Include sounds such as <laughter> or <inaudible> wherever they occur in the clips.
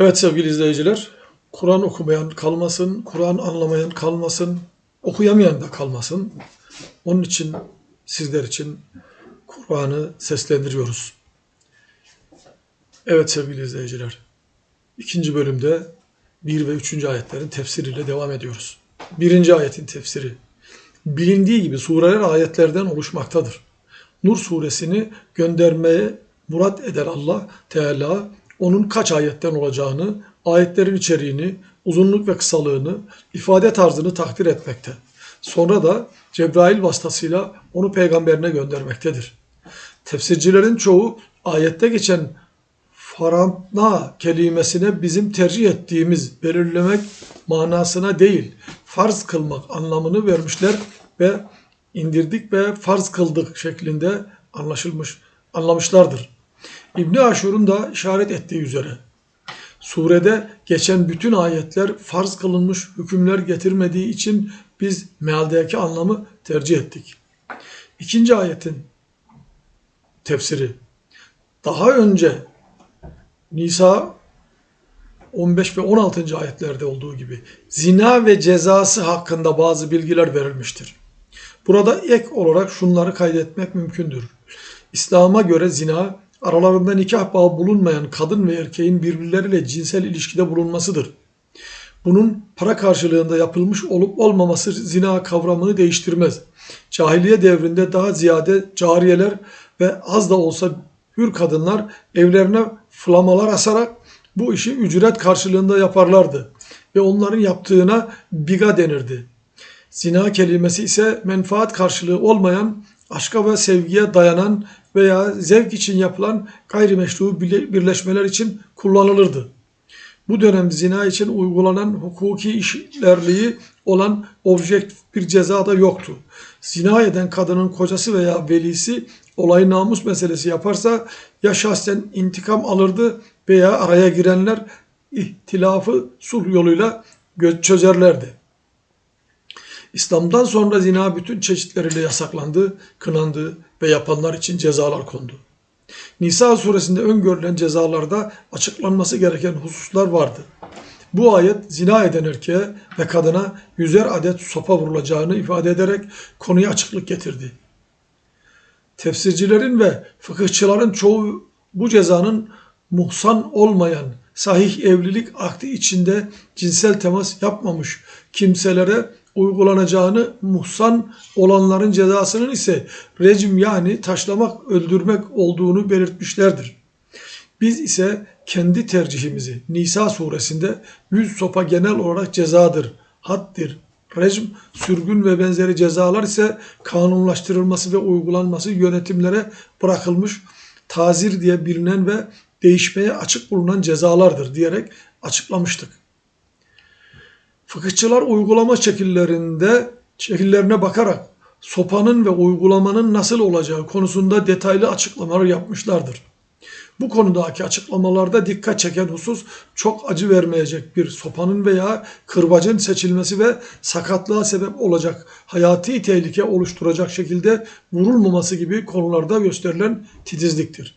Evet sevgili izleyiciler, Kur'an okumayan kalmasın, Kur'an anlamayan kalmasın, okuyamayan da kalmasın. Onun için sizler için Kur'an'ı seslendiriyoruz. Evet sevgili izleyiciler, ikinci bölümde 1 ve 3. ayetlerin tefsiriyle devam ediyoruz. Birinci ayetin tefsiri. Bilindiği gibi sureler ayetlerden oluşmaktadır. Nur suresini göndermeye murat eder Allah Teala onun kaç ayetten olacağını, ayetlerin içeriğini, uzunluk ve kısalığını, ifade tarzını takdir etmekte. Sonra da Cebrail vasıtasıyla onu peygamberine göndermektedir. Tefsircilerin çoğu ayette geçen faramna kelimesine bizim tercih ettiğimiz belirlemek manasına değil, farz kılmak anlamını vermişler ve indirdik ve farz kıldık şeklinde anlaşılmış, anlamışlardır. İbni Aşur'un da işaret ettiği üzere surede geçen bütün ayetler farz kılınmış hükümler getirmediği için biz mealdeki anlamı tercih ettik. İkinci ayetin tefsiri. Daha önce Nisa 15 ve 16. ayetlerde olduğu gibi zina ve cezası hakkında bazı bilgiler verilmiştir. Burada ek olarak şunları kaydetmek mümkündür. İslam'a göre zina aralarında nikah bağı bulunmayan kadın ve erkeğin birbirleriyle cinsel ilişkide bulunmasıdır. Bunun para karşılığında yapılmış olup olmaması zina kavramını değiştirmez. Cahiliye devrinde daha ziyade cariyeler ve az da olsa hür kadınlar evlerine flamalar asarak bu işi ücret karşılığında yaparlardı ve onların yaptığına biga denirdi. Zina kelimesi ise menfaat karşılığı olmayan, aşka ve sevgiye dayanan veya zevk için yapılan gayrimeşru birleşmeler için kullanılırdı. Bu dönem zina için uygulanan hukuki işlerliği olan objektif bir ceza da yoktu. Zina eden kadının kocası veya velisi olayı namus meselesi yaparsa ya şahsen intikam alırdı veya araya girenler ihtilafı sulh yoluyla çözerlerdi. İslam'dan sonra zina bütün çeşitleriyle yasaklandı, kınandı ve yapanlar için cezalar kondu. Nisa suresinde öngörülen cezalarda açıklanması gereken hususlar vardı. Bu ayet zina eden erkeğe ve kadına yüzer adet sopa vurulacağını ifade ederek konuya açıklık getirdi. Tefsircilerin ve fıkıhçıların çoğu bu cezanın muhsan olmayan sahih evlilik akdi içinde cinsel temas yapmamış kimselere uygulanacağını muhsan olanların cezasının ise rejim yani taşlamak, öldürmek olduğunu belirtmişlerdir. Biz ise kendi tercihimizi Nisa suresinde yüz sopa genel olarak cezadır, haddir, rejim, sürgün ve benzeri cezalar ise kanunlaştırılması ve uygulanması yönetimlere bırakılmış tazir diye bilinen ve değişmeye açık bulunan cezalardır diyerek açıklamıştık. Fıkıhçılar uygulama şekillerinde şekillerine bakarak sopanın ve uygulamanın nasıl olacağı konusunda detaylı açıklamalar yapmışlardır. Bu konudaki açıklamalarda dikkat çeken husus çok acı vermeyecek bir sopanın veya kırbacın seçilmesi ve sakatlığa sebep olacak hayati tehlike oluşturacak şekilde vurulmaması gibi konularda gösterilen titizliktir.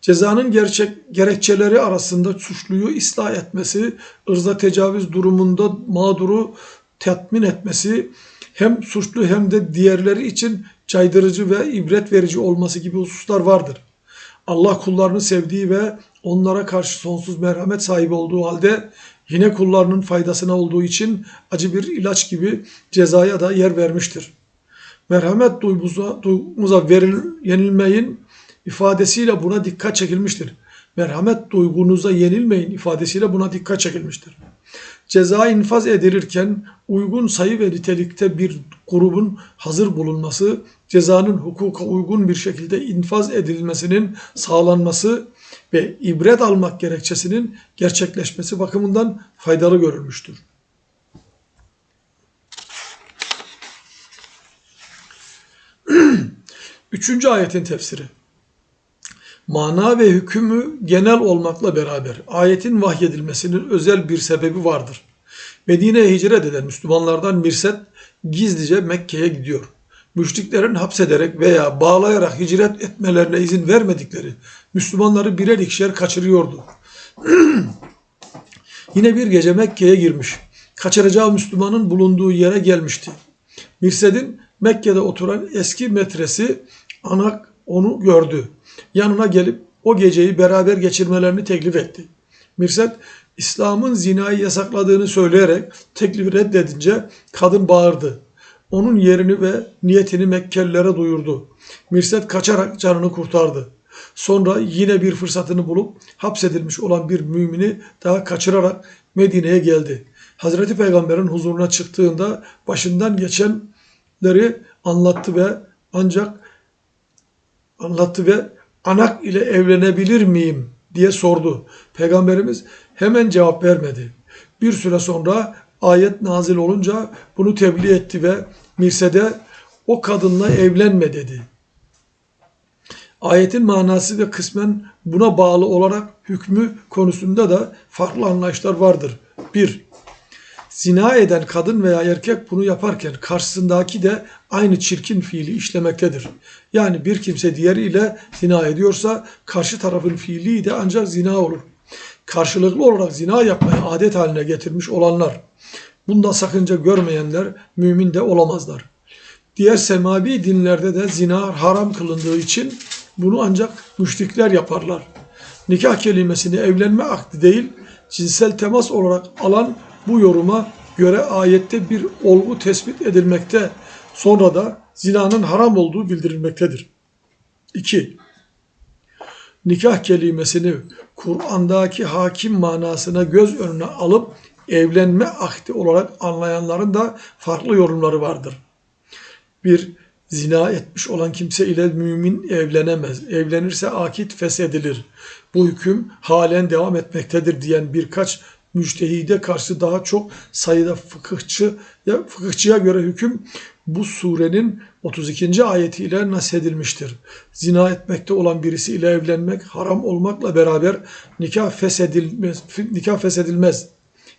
Cezanın gerçek gerekçeleri arasında suçluyu ıslah etmesi, ırza tecavüz durumunda mağduru tatmin etmesi, hem suçlu hem de diğerleri için caydırıcı ve ibret verici olması gibi hususlar vardır. Allah kullarını sevdiği ve onlara karşı sonsuz merhamet sahibi olduğu halde yine kullarının faydasına olduğu için acı bir ilaç gibi cezaya da yer vermiştir. Merhamet duygumuza, duygumuza veril, yenilmeyin ifadesiyle buna dikkat çekilmiştir. Merhamet duygunuza yenilmeyin ifadesiyle buna dikkat çekilmiştir. Ceza infaz edilirken uygun sayı ve nitelikte bir grubun hazır bulunması, cezanın hukuka uygun bir şekilde infaz edilmesinin sağlanması ve ibret almak gerekçesinin gerçekleşmesi bakımından faydalı görülmüştür. <clears throat> Üçüncü ayetin tefsiri. Mana ve hükmü genel olmakla beraber ayetin vahyedilmesinin özel bir sebebi vardır. Medine'ye hicret eden Müslümanlardan Mirset gizlice Mekke'ye gidiyor. Müşriklerin hapsederek veya bağlayarak hicret etmelerine izin vermedikleri Müslümanları birer ikişer kaçırıyordu. <clears throat> Yine bir gece Mekke'ye girmiş. Kaçıracağı Müslümanın bulunduğu yere gelmişti. Mirsed'in Mekke'de oturan eski metresi Anak onu gördü. Yanına gelip o geceyi beraber geçirmelerini teklif etti. Mirsed, İslam'ın zinayı yasakladığını söyleyerek teklifi reddedince kadın bağırdı. Onun yerini ve niyetini Mekkelilere duyurdu. Mirsed kaçarak canını kurtardı. Sonra yine bir fırsatını bulup hapsedilmiş olan bir mümini daha kaçırarak Medine'ye geldi. Hazreti Peygamber'in huzuruna çıktığında başından geçenleri anlattı ve ancak anlattı ve anak ile evlenebilir miyim diye sordu. Peygamberimiz hemen cevap vermedi. Bir süre sonra ayet nazil olunca bunu tebliğ etti ve Mirsed'e o kadınla evlenme dedi. Ayetin manası ve kısmen buna bağlı olarak hükmü konusunda da farklı anlayışlar vardır. 1. Zina eden kadın veya erkek bunu yaparken karşısındaki de aynı çirkin fiili işlemektedir. Yani bir kimse diğeriyle zina ediyorsa karşı tarafın fiili de ancak zina olur. Karşılıklı olarak zina yapmayı adet haline getirmiş olanlar, bunda sakınca görmeyenler mümin de olamazlar. Diğer semavi dinlerde de zina haram kılındığı için bunu ancak müşrikler yaparlar. Nikah kelimesini evlenme akdi değil, cinsel temas olarak alan bu yoruma göre ayette bir olgu tespit edilmekte, sonra da zinanın haram olduğu bildirilmektedir. 2. Nikah kelimesini Kur'an'daki hakim manasına göz önüne alıp evlenme akdi olarak anlayanların da farklı yorumları vardır. Bir zina etmiş olan kimse ile mümin evlenemez. Evlenirse akit feshedilir. Bu hüküm halen devam etmektedir diyen birkaç müçtehide karşı daha çok sayıda fıkıhçı ya fıkıhçıya göre hüküm bu surenin 32. ayetiyle nashedilmiştir. Zina etmekte olan birisi ile evlenmek haram olmakla beraber nikah feshedilmez. Nikah feshedilmez.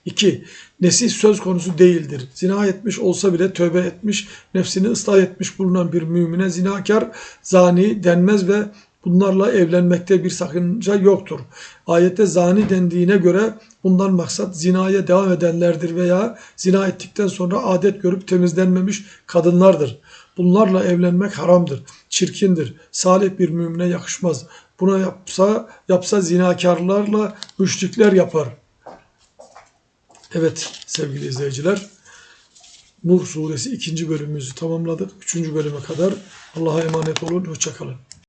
2. Nesih söz konusu değildir. Zina etmiş olsa bile tövbe etmiş, nefsini ıslah etmiş bulunan bir mümine zinakar, zani denmez ve bunlarla evlenmekte bir sakınca yoktur. Ayette zani dendiğine göre bundan maksat zinaya devam edenlerdir veya zina ettikten sonra adet görüp temizlenmemiş kadınlardır. Bunlarla evlenmek haramdır, çirkindir, salih bir mümine yakışmaz. Buna yapsa, yapsa zinakarlarla müşrikler yapar. Evet sevgili izleyiciler, Nur suresi ikinci bölümümüzü tamamladık. Üçüncü bölüme kadar Allah'a emanet olun, hoşçakalın.